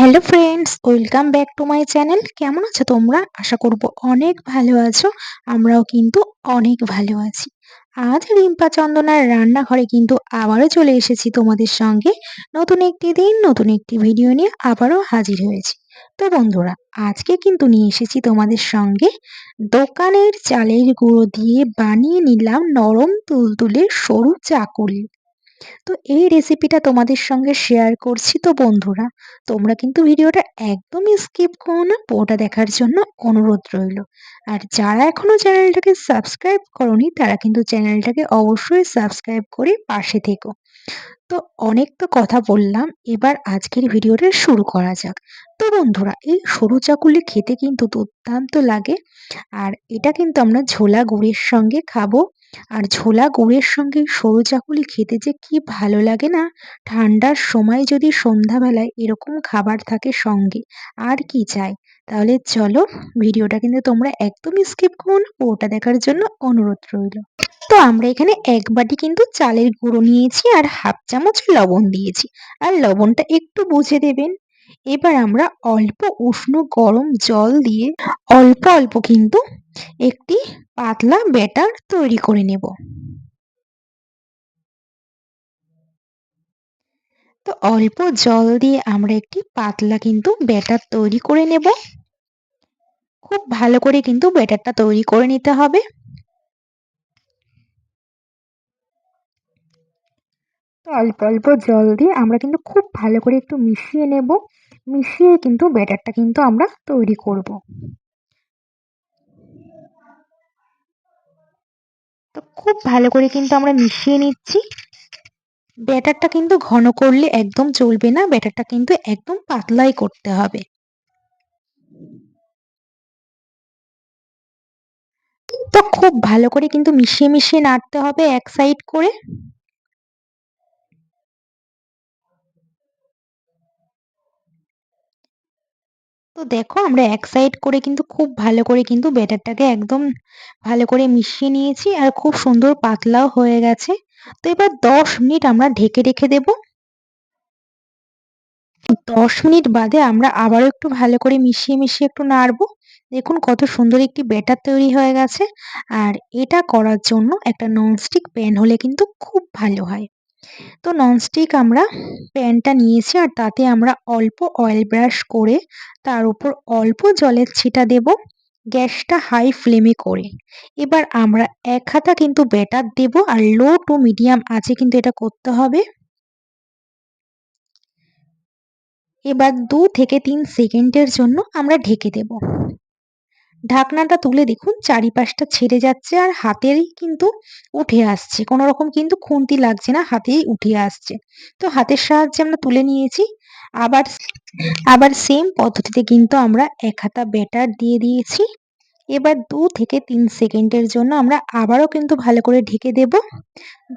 Hello friends welcome back to my channel কেমন আছো তোমরা? আশা করব অনেক ভালো আছো, আমরাও কিন্তু অনেক ভালো আছি। আজ রিম্পা চন্দনার রান্নাঘরে কিন্তু আবারও চলে এসেছি তোমাদের সঙ্গে। নতুন একটি দিন, নতুন একটি ভিডিও নিয়ে আবারও হাজির হয়েছি। তো বন্ধুরা, আজকে কিন্তু নিয়ে এসেছি তোমাদের সঙ্গে দোকানের চালের গুঁড়ো দিয়ে বানিয়ে নিলাম নরম তুলতুলে সরু চাকুলি। তো এই রেসিপিটা তোমাদের সঙ্গে শেয়ার করছি তো বন্ধুরা। তোমরা কিন্তু ভিডিওটা একদমই স্কিপ করো না, পুরোটা দেখার জন্য অনুরোধ রইল। আর যারা এখনও চ্যানেলটাকে সাবস্ক্রাইব করনি, তারা কিন্তু চ্যানেলটাকে অবশ্যই সাবস্ক্রাইব করে পাশে থেকো। তো অনেক তো কথা বললাম, এবার আজকের ভিডিওটা শুরু করা যাক। তো বন্ধুরা, এই সরু চাকুলি খেতে কিন্তু দুর্দান্ত লাগে। আর এটা কিন্তু আমরা ঝোলা গুড়ের সঙ্গে খাব। আর ঝোলা গুড়ের সঙ্গে সরু চাকুলি খেতে যে কি ভালো লাগে না? ঠান্ডার সময় যদি সন্ধ্যাবেলায় এরকম খাবার থাকে সঙ্গে, আর কি চাই? তাহলে চলো, ভিডিওটা কিন্তু তোমরা একদমই স্কিপ করো না পুরোটা দেখার জন্য অনুরোধ রইল। তো আমরা এখানে এক বাটি কিন্তু চালের গুঁড়ো নিয়েছি আর হাফ চামচ লবণ দিয়েছি। আর লবণটা একটু বুঝে দেবেন। এবার আমরা অল্প উষ্ণ গরম জল দিয়ে অল্প অল্প কিন্তু একটি পাতলা ব্যাটার তৈরি করে নেব। তো অল্প জল দিয়ে আমরা একটি পাতলা কিন্তু ব্যাটার তৈরি করে নেব। খুব ভালো করে কিন্তু ব্যাটারটা তৈরি করে নিতে হবে। অল্প অল্প জল দিয়ে আমরা কিন্তু খুব ভালো করে একটু মিশিয়ে নেব। মিশিয়ে কিন্তু ব্যাটারটা কিন্তু আমরা তৈরি করব। তো খুব ভালো করে কিন্তু আমরা মিশিয়ে নিচ্ছি। ব্যাটারটা কিন্তু ঘন করলে একদম চলবে না, ব্যাটারটা কিন্তু একদম পাতলাই করতে হবে। তো খুব ভালো করে কিন্তু মিশিয়ে মিশিয়ে নাড়তে হবে এক সাইড করে। তো দেখো আমরা এক সাইড করে কিন্তু খুব ভালো করে কিন্তু ব্যাটারটাকে একদম ভালো করে মিশিয়ে নিয়েছি আর খুব সুন্দর পাতলাও হয়ে গেছে। তো এবার দশ মিনিট আমরা ঢেকে রেখে দেব। দশ মিনিট বাদে আমরা আবারও একটু ভালো করে মিশিয়ে মিশিয়ে একটু নাড়বো। দেখুন কত সুন্দর একটি ব্যাটার তৈরি হয়ে গেছে। আর এটা করার জন্য একটা ননস্টিক প্যান হলে কিন্তু খুব ভালো হয়। তো ননস্টিক আমরা প্যানটা নিয়েছি আর তাতে আমরা অল্প অয়েল ব্রাশ করে তার উপর অল্প জলের ছিটা দেব, গ্যাসটা হাই ফ্লেমে করে। এবার আমরা এক হাতা কিন্তু ব্যাটার দেব আর লো টু মিডিয়াম আছে কিন্তু এটা করতে হবে। এবার দু থেকে তিন সেকেন্ডের জন্য আমরা ঢেকে দেব। ঢাকনাটা তুলে দেখুন, চারিপাশটা ছেড়ে যাচ্ছে আর হাতেরই কিন্তু উঠে আসছে। কোনো রকম কিন্তু খুন্তি লাগছে না, হাতেই উঠে আসছে। তো হাতের সাহায্যে আমরা তুলে নিয়েছি। আবার আবার সেম পদ্ধতিতে কিন্তু আমরা এক হাতা ব্যাটার দিয়ে দিয়েছি। এবার দু থেকে তিন সেকেন্ডের জন্য আমরা আবারও কিন্তু ভালো করে ঢেকে দেব।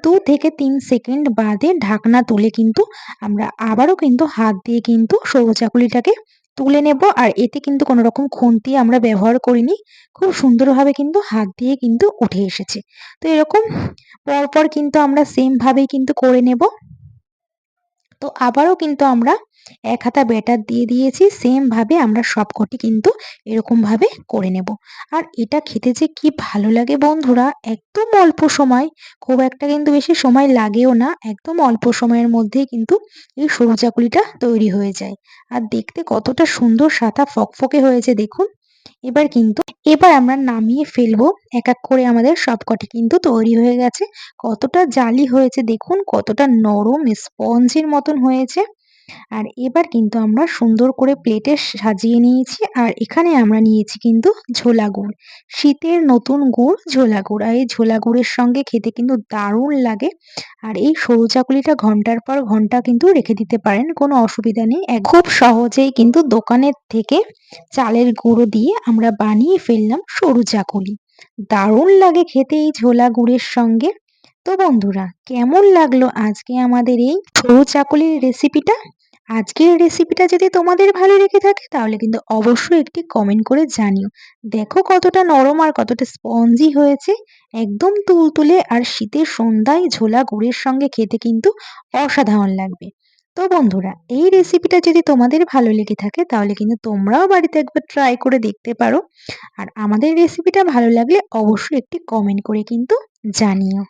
দু থেকে তিন সেকেন্ড বাদে ঢাকনা তুলে কিন্তু আমরা আবারও কিন্তু হাত দিয়ে কিন্তু সরু চাকুলিটাকে তুলে নেব আর এতে কিন্তু কোনো রকম খুন্তি আমরা ব্যবহার করিনি। খুব সুন্দরভাবে কিন্তু হাত দিয়ে কিন্তু উঠে এসেছে। তো এরকম পরপর কিন্তু আমরা সেমভাবেই কিন্তু করে নেব। তো আবারও কিন্তু আমরা এক হাতা ব্যাটার দিয়ে দিয়েছি সেমভাবে আমরা সবকটি কিন্তু এরকমভাবে করে নেব। আর এটা খেতে যে কি ভালো লাগে বন্ধুরা, একদম অল্প সময়, খুব একটা কিন্তু বেশি সময় লাগেও না, একদম অল্প সময়ের মধ্যেই কিন্তু এই সরু চাকুলিটা তৈরি হয়ে যায়। আর দেখতে কতটা সুন্দর সাদা ফকফকে হয়েছে, দেখুন। এবার কিন্তু, এবার আমরা নামিয়ে ফেলব, এক এক করে আমাদের সবকটি কিন্তু তৈরি হয়ে গেছে। কতটা জালি হয়েছে দেখুন, কতটা নরম স্পঞ্জের মতন হয়েছে। আর এবার কিন্তু আমরা সুন্দর করে প্লেটে সাজিয়ে নিয়েছি আর এখানে আমরা নিয়েছি কিন্তু ঝোলা গুড়। শীতের নতুন গুড় ঝোলা গুড় আর এই ঝোলা গুড়ের সঙ্গে খেতে কিন্তু দারুণ লাগে। আর এই সরু চাকুলিটা ঘণ্টার পর ঘণ্টা কিন্তু রেখে দিতে পারেন, কোনো অসুবিধা নেই। খুব সহজেই কিন্তু দোকানের থেকে চালের গুঁড়ো দিয়ে আমরা বানিয়ে ফেললাম সরু চাকুলি। দারুণ লাগে খেতে এই ঝোলা গুড়ের সঙ্গে। তো বন্ধুরা, কেমন লাগল আজকে আমাদের এই সরু চাকুলির রেসিপিটা আজকের রেসিপিটা যদি তোমাদের ভালো লেগে থাকে, তাহলে কিন্তু অবশ্যই একটি কমেন্ট করে জানিও। দেখো কতটা নরম আর কতটা স্পঞ্জি হয়েছে। একদম তুলতুলে আর শীতের সন্ধ্যায় ঝোলা গুড়ের সঙ্গে খেতে কিন্তু অসাধারণ লাগবে। তো বন্ধুরা, এই রেসিপিটা যদি তোমাদের ভালো লেগে থাকে, তাহলে কিন্তু তোমরাও বাড়িতে একবার ট্রাই করে দেখতে পারো। আর আমাদের রেসিপিটা ভালো লাগলে অবশ্যই একটি কমেন্ট করে কিন্তু জানিও।